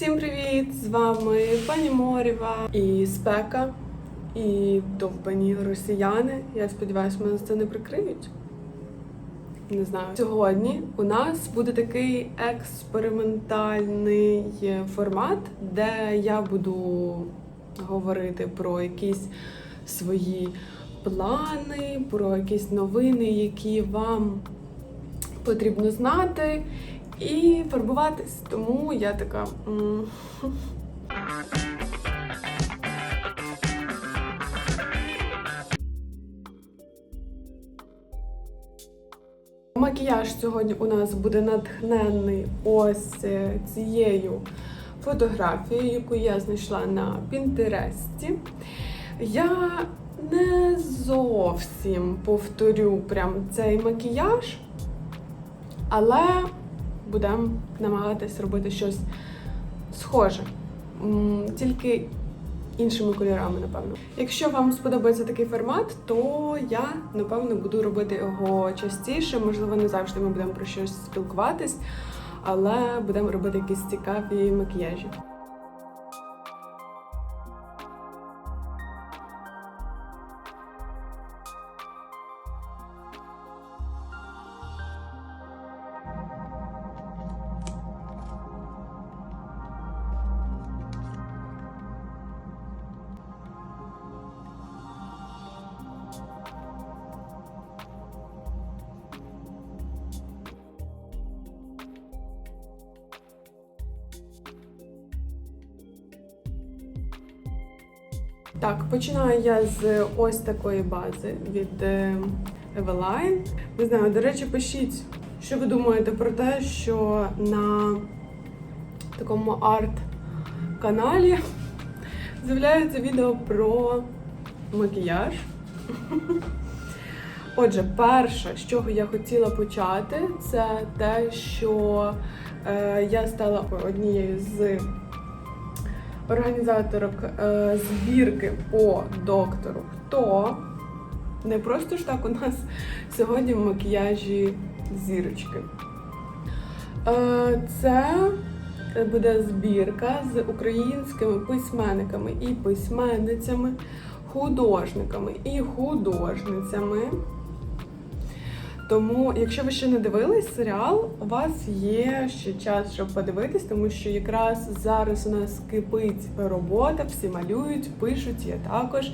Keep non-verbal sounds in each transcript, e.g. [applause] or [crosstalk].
Всім привіт! З вами пані Морєва і спека, і довбані росіяни. Я сподіваюся, мене це не прикриють. Не знаю. Сьогодні у нас буде такий експериментальний формат, де я буду говорити про якісь свої плани, про якісь новини, які вам потрібно знати і фарбуватись. Тому я така. Макіяж сьогодні у нас буде натхнений ось е, цією фотографією, яку я знайшла на Пінтересті. Я не зовсім повторю прям цей макіяж, але будемо намагатись робити щось схоже. Тільки іншими кольорами, напевно. Якщо вам сподобається такий формат, то я напевно буду робити його частіше. Можливо, не завжди ми будемо про щось спілкуватись, але будемо робити якісь цікаві макіяжі. Так, починаю я з ось такої бази від е, Eveline. Не знаю, до речі, пишіть, що ви думаєте про те, що на такому арт-каналі з'являється відео про макіяж. [laughs] Отже, перше, з чого я хотіла почати, це те, що е, я стала однією з організаторок е, збірки по доктору. Хто не просто ж так у нас [laughs] сьогодні в макіяжі зірочки. Е, це буде збірка з українськими письменниками і письменницями, художниками і художницями. Тому, якщо ви ще не дивились серіал, у вас є ще час, щоб подивитись, тому що якраз зараз у нас кипить робота, всі малюють, пишуть, я також.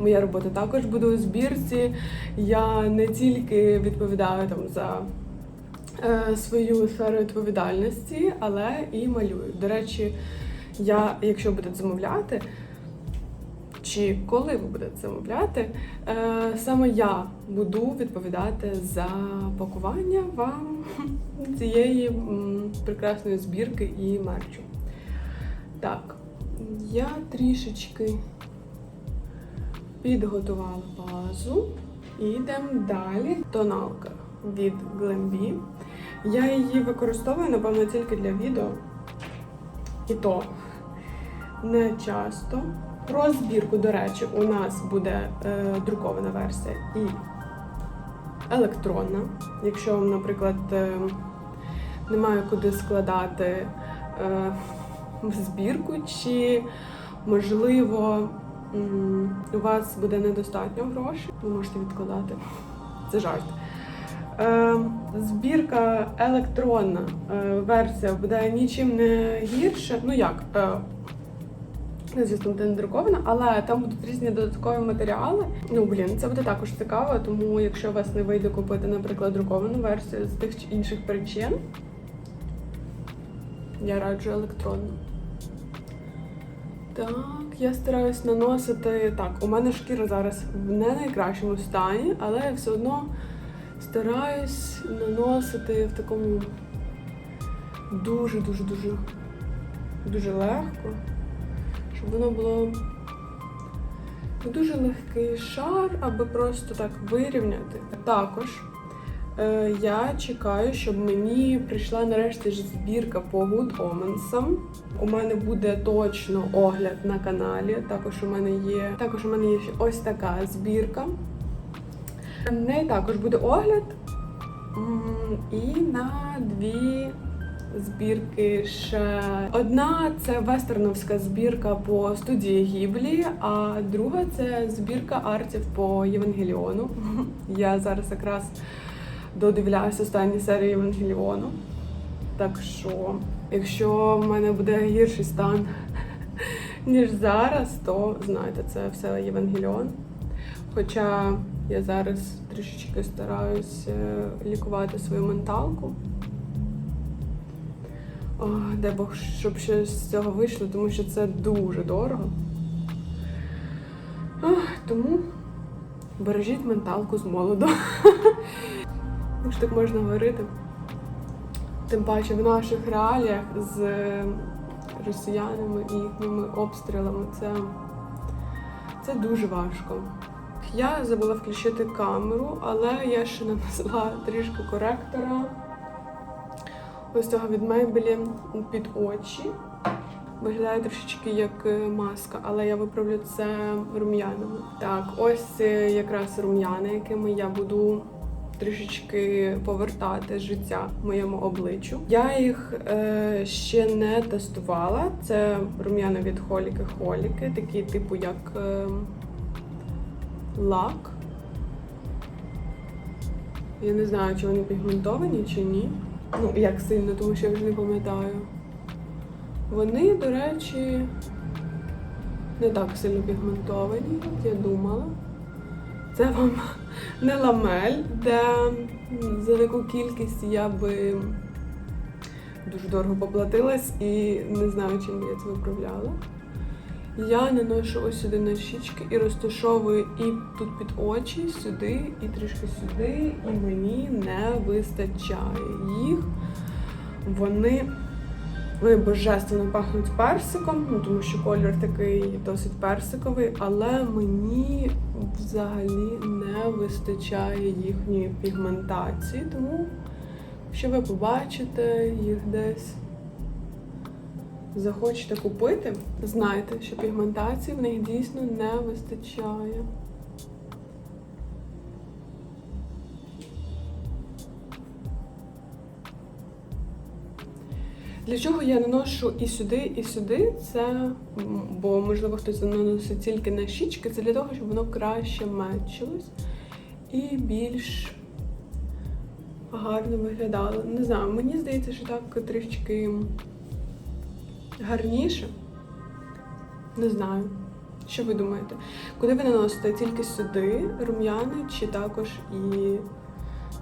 Моя робота також буде у збірці. Я не тільки відповідаю там за е, свою сферу відповідальності, але і малюю. До речі, я, якщо будете замовляти, чи коли ви будете замовляти, е, саме я буду відповідати за пакування вам [laughs] цієї прекрасної збірки і мерчу. Так, я трішечки підготувала базу і йдемо далі. Тоналка від Glambi. Я її використовую, напевно, тільки для відео. І то не часто. Про збірку, до речі, у нас буде е, друкована версія і електронна. Якщо вам, наприклад, е, немає куди складати е, збірку, чи, можливо, у вас буде недостатньо грошей, ви можете відкладати. Це жарт. Е, збірка електронна е, версія буде нічим не гірше. Ну як? Е, Звісно, буде не друкована, але там будуть різні додаткові матеріали. Ну, блін, це буде також цікаво, тому якщо у вас не вийде купити, наприклад, друковану версію з тих чи інших причин, я раджу електронну. Так, я стараюсь наносити. Так, у мене шкіра зараз в не найкращому стані, але я все одно стараюсь наносити в такому дуже-дуже дуже дуже легко щоб воно було не дуже легкий шар, аби просто так вирівняти. Також е, я чекаю, щоб мені прийшла нарешті ж збірка по Good Omens. У мене буде точно огляд на каналі. Також у мене є також у мене є ось така збірка. В неї також буде огляд. І на дві збірки ще одна це вестерновська збірка по студії Гіблі, а друга це збірка артів по Євангеліону. [laughs] Я зараз якраз додивляюся останні серії Євангеліону. Так що, якщо в мене буде гірший стан, [laughs] ніж зараз, то знаєте, це все Євангеліон. Хоча я зараз трішечки стараюсь е, лікувати свою менталку. О, дай Бог, щоб щось з цього вийшло, тому що це дуже дорого. Ох, тому бережіть менталку з молоду. [laughs] Якщо так можна говорити. Тим паче в наших реаліях з росіянами і їхніми обстрілами це, це дуже важко. Я забула включити камеру, але я ще нанесла трішки коректора. Ось цього від мейбелі під очі. Виглядає трішечки як е, маска, але я виправлю це рум'янами. Так, ось е, якраз рум'яни, якими я буду трішечки повертати життя моєму обличчю. Я їх е, ще не тестувала. Це рум'яна від Холіки Холіки, такі типу як е, лак. Я не знаю, чи вони пігментовані, чи ні. Ну, як сильно, тому що я вже не пам'ятаю. Вони, до речі, не так сильно пігментовані, як я думала. Це вам [laughs] не ламель, де за таку кількість я би дуже дорого поплатилась і не знаю, чим я це виправляла. Я наношу ось сюди на і розташовую і тут під очі, сюди, і трішки сюди, і мені не вистачає їх. Вони, вони божественно пахнуть персиком, ну, тому що колір такий досить персиковий, але мені взагалі не вистачає їхньої пігментації. Тому, якщо ви побачите їх десь захочете купити, знайте, що пігментації в них дійсно не вистачає. Для чого я наношу і сюди, і сюди, це, бо можливо хтось наносить тільки на щічки, це для того, щоб воно краще мечилось і більш гарно виглядало. Не знаю, мені здається, що так трішечки гарніше. Не знаю. Що ви думаєте? Куди ви наносите? Тільки сюди рум'яни чи також і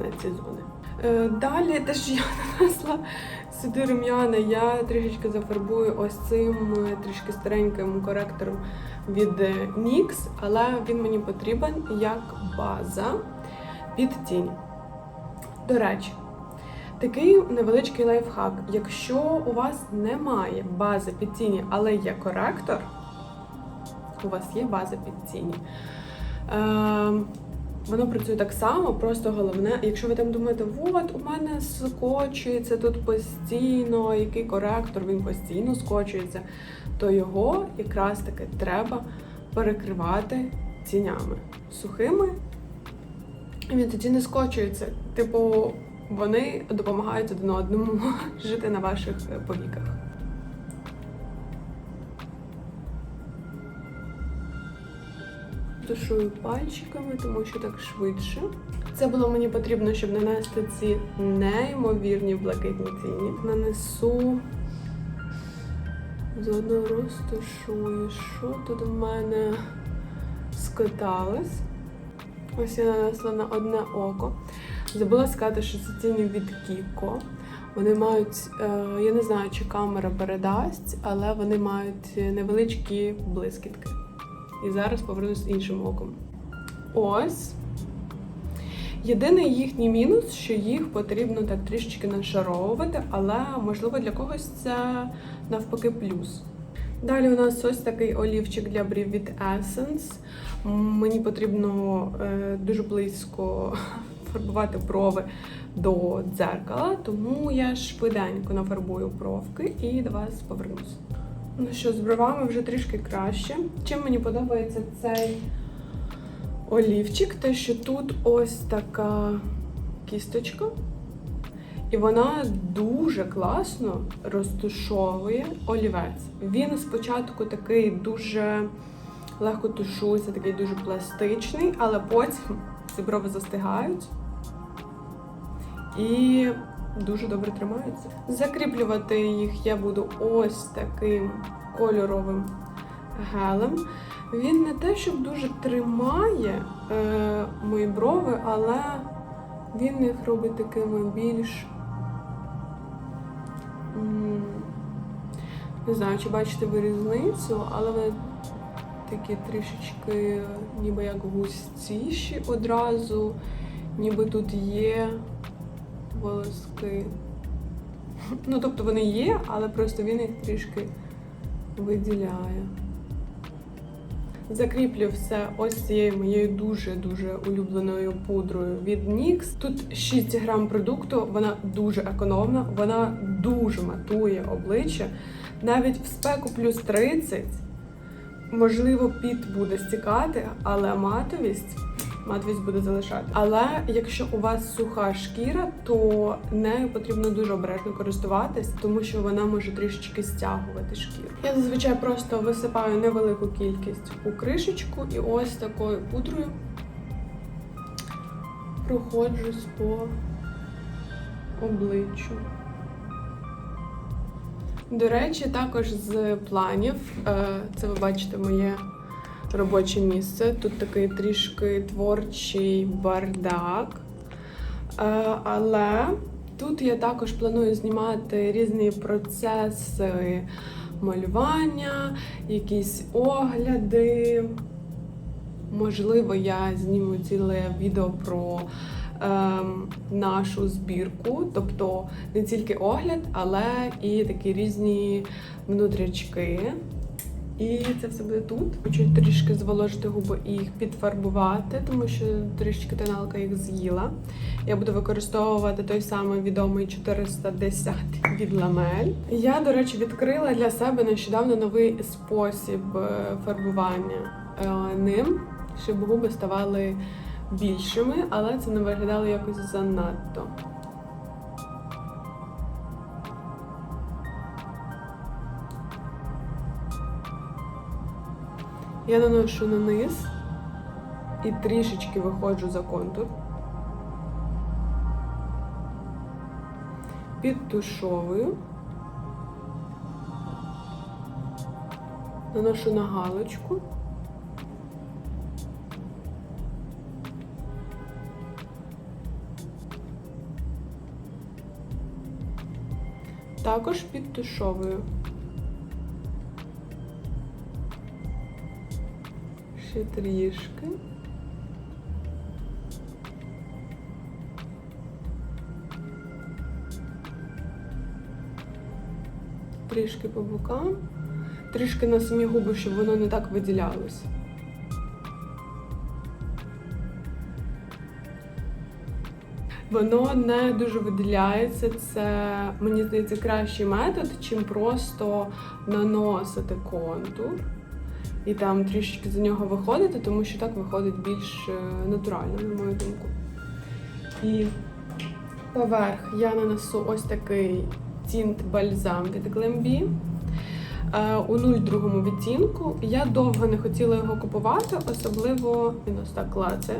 на ці зони? Е, далі теж я [laughs] нанесла сюди рум'яна, я трішечки зафарбую ось цим е, трішки стареньким коректором від е, NYX, але він мені потрібен як база під тінь. До речі, Такий невеличкий лайфхак. Якщо у вас немає бази під тіні, але є коректор, у вас є база під тіні. Е, воно працює так само, просто головне, якщо ви там думаєте, от у мене скочується тут постійно, який коректор, він постійно скочується, то його якраз таки треба перекривати тінями сухими. І він тоді не скочується. Типу, вони допомагають один одному [laughs] жити на ваших е, повіках. Тушую пальчиками, тому що так швидше. Це було мені потрібно, щоб нанести ці неймовірні блакитні тіні. Нанесу заодно розташую, що тут у мене скаталось. Ось я нанесла на одне око. Забула сказати, що це тіні від Кіко. Вони мають, е, я не знаю, чи камера передасть, але вони мають невеличкі блискітки. І зараз повернусь іншим оком. Ось. Єдиний їхній мінус, що їх потрібно так трішечки нашаровувати, але можливо для когось це навпаки плюс. Далі у нас ось такий олівчик для брів від Essence. Мені потрібно е, дуже близько фарбувати брови до дзеркала, тому я швиденько нафарбую бровки і до вас повернусь. Ну що, з бровами вже трішки краще. Чим мені подобається цей олівчик, те, що тут ось така кісточка. І вона дуже класно розтушовує олівець. Він спочатку такий дуже легко тушується, такий дуже пластичний, але потім ці брови застигають і дуже добре тримаються. Закріплювати їх я буду ось таким кольоровим гелем. Він не те, щоб дуже тримає е, мої брови, але він їх робить такими більш. Не знаю, чи бачите ви різницю, але вони такі трішечки ніби як густіші одразу, ніби тут є волоски. Ну, тобто вони є, але просто він їх трішки виділяє. Закріплю все ось цією моєю дуже-дуже улюбленою пудрою від NYX. Тут 6 грам продукту, вона дуже економна, вона дуже матує обличчя. Навіть в спеку плюс 30, можливо, піт буде стікати, але матовість. Матовість буде залишати. Але якщо у вас суха шкіра, то нею потрібно дуже обережно користуватись, тому що вона може трішечки стягувати шкіру. Я зазвичай просто висипаю невелику кількість у кришечку і ось такою пудрою проходжусь по обличчю. До речі, також з планів, е, це ви бачите моє робоче місце. Тут такий трішки творчий бардак. Е, Але тут я також планую знімати різні процеси малювання, якісь огляди. Можливо, я зніму ціле відео про нашу збірку, тобто не тільки огляд, але і такі різні внутрячки. І це все буде тут. Хочу трішки зволожити губи і їх підфарбувати, тому що трішки тоналка їх з'їла. Я буду використовувати той самий відомий 410 від Ламель. Я, до речі, відкрила для себе нещодавно новий спосіб е, фарбування е, ним, щоб губи ставали більшими, але це не виглядало якось занадто. Я наношу на низ і трішечки виходжу за контур. Підтушовую. Наношу на галочку. Також підтушовую. Ще трішки. Трішки по бокам, трішки на самі губи, щоб воно не так виділялось. Воно не дуже виділяється. Це, мені здається, кращий метод, чим просто наносити контур і там трішечки за нього виходити, тому що так виходить більш е, натурально, на мою думку. І поверх я нанесу ось такий тінт бальзам від Glambi. Е, У 02 відтінку. Я довго не хотіла його купувати, особливо він ось так клацає.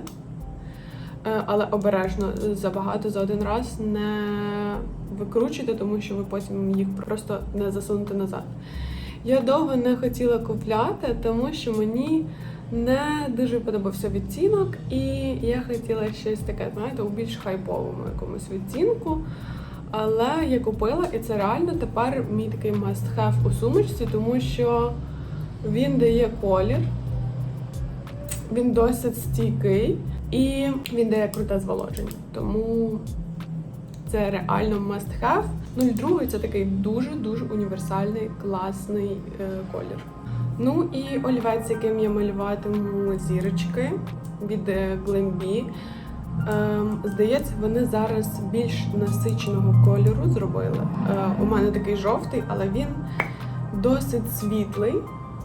Е, Але обережно забагато за один раз не викручуйте, тому що ви потім їх просто не засунете назад. Я довго не хотіла купляти, тому що мені не дуже подобався відтінок, і я хотіла щось таке, знаєте, у більш хайповому якомусь відтінку. Але я купила, і це реально тепер мій такий must-have у сумочці, тому що він дає колір, він досить стійкий і він дає круте зволоження. Тому це реально must-have. 02 це такий дуже-дуже універсальний, класний е, колір. Ну і олівець, яким я малюватиму зірочки від е, Glambi. Ем, здається, вони зараз більш насиченого кольору зробили. Е, у мене такий жовтий, але він досить світлий.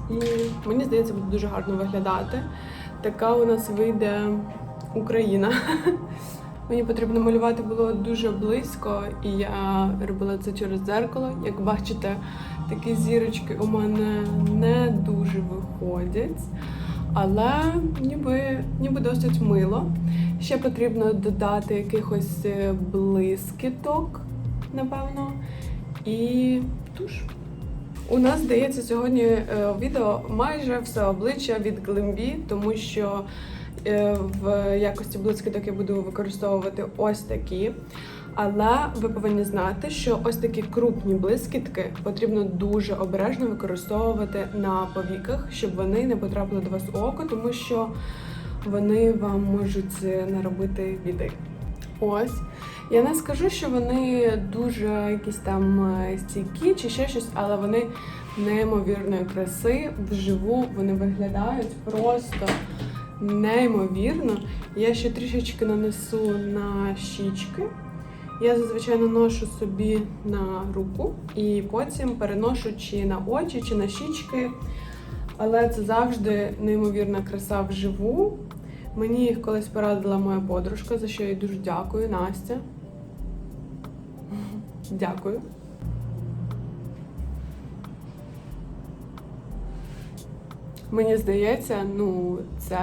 І мені здається, буде дуже гарно виглядати. Така у нас вийде Україна. [laughs] Мені потрібно малювати було дуже близько, і я робила це через дзеркало. Як бачите, такі зірочки у мене не дуже виходять, але ніби, ніби досить мило. Ще потрібно додати якихось е, блискіток, напевно, і туш. У нас здається сьогодні е, відео майже все обличчя від Глембі, тому що в якості блискіток я буду використовувати ось такі. Але ви повинні знати, що ось такі крупні блискітки потрібно дуже обережно використовувати на повіках, щоб вони не потрапили до вас у око, тому що вони вам можуть е, наробити біди. Ось. Я не скажу, що вони дуже якісь там е, стійкі чи ще щось, але вони неймовірної краси. Вживу вони виглядають просто неймовірно. Я ще трішечки нанесу на щічки. Я зазвичай наношу собі на руку і потім переношу чи на очі, чи на щічки. Але це завжди неймовірна краса вживу. Мені їх колись порадила моя подружка, за що я їй дуже дякую, Настя. Дякую. Мені здається, ну, це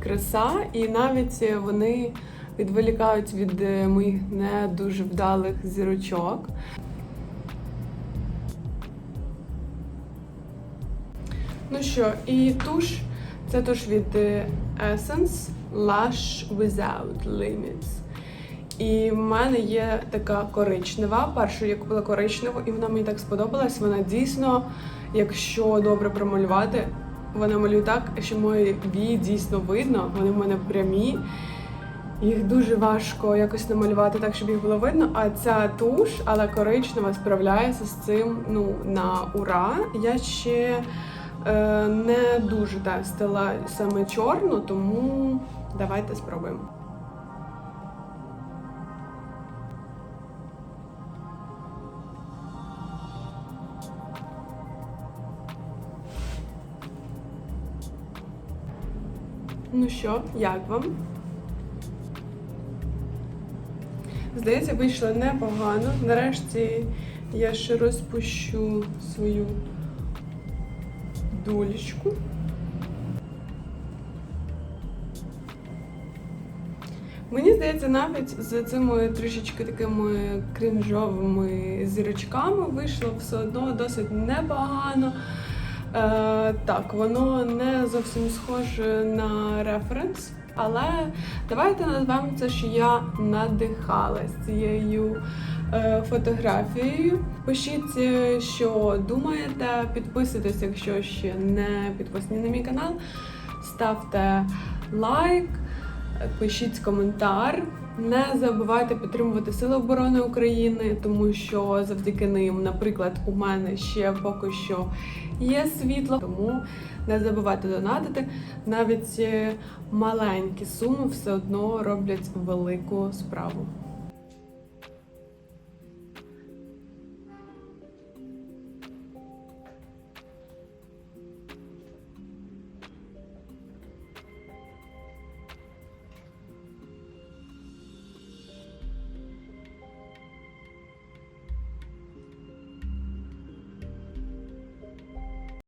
краса, і навіть вони відволікають від е, моїх не дуже вдалих зірочок. Ну що, і туш це туш від е, Essence Lush Without Limits. І в мене є така коричнева. Першу я купила коричневу, і вона мені так сподобалась. Вона дійсно, якщо добре промалювати, вона малює так, що мої вії дійсно видно. Вони в мене прямі. Їх дуже важко якось намалювати так, щоб їх було видно. А ця туш, але коричнева, справляється з цим ну, на ура. Я ще е, не дуже тестила саме чорну, тому давайте спробуємо. Ну що, як вам? Здається, вийшло непогано. Нарешті я ще розпущу свою дулечку. Мені здається, навіть з цими трішечки такими крінжовими зірочками вийшло все одно досить непогано. Е, так, воно не зовсім схоже на референс, але давайте назвемо це, що я надихалась цією е, фотографією. Пишіть, е, що думаєте, підписуйтесь, якщо ще не підписані на мій канал. Ставте лайк, пишіть коментар. Не забувайте підтримувати Сили оборони України, тому що завдяки ним, наприклад, у мене ще поки що є світло. Тому не забувайте донатити. Навіть е, маленькі суми все одно роблять велику справу.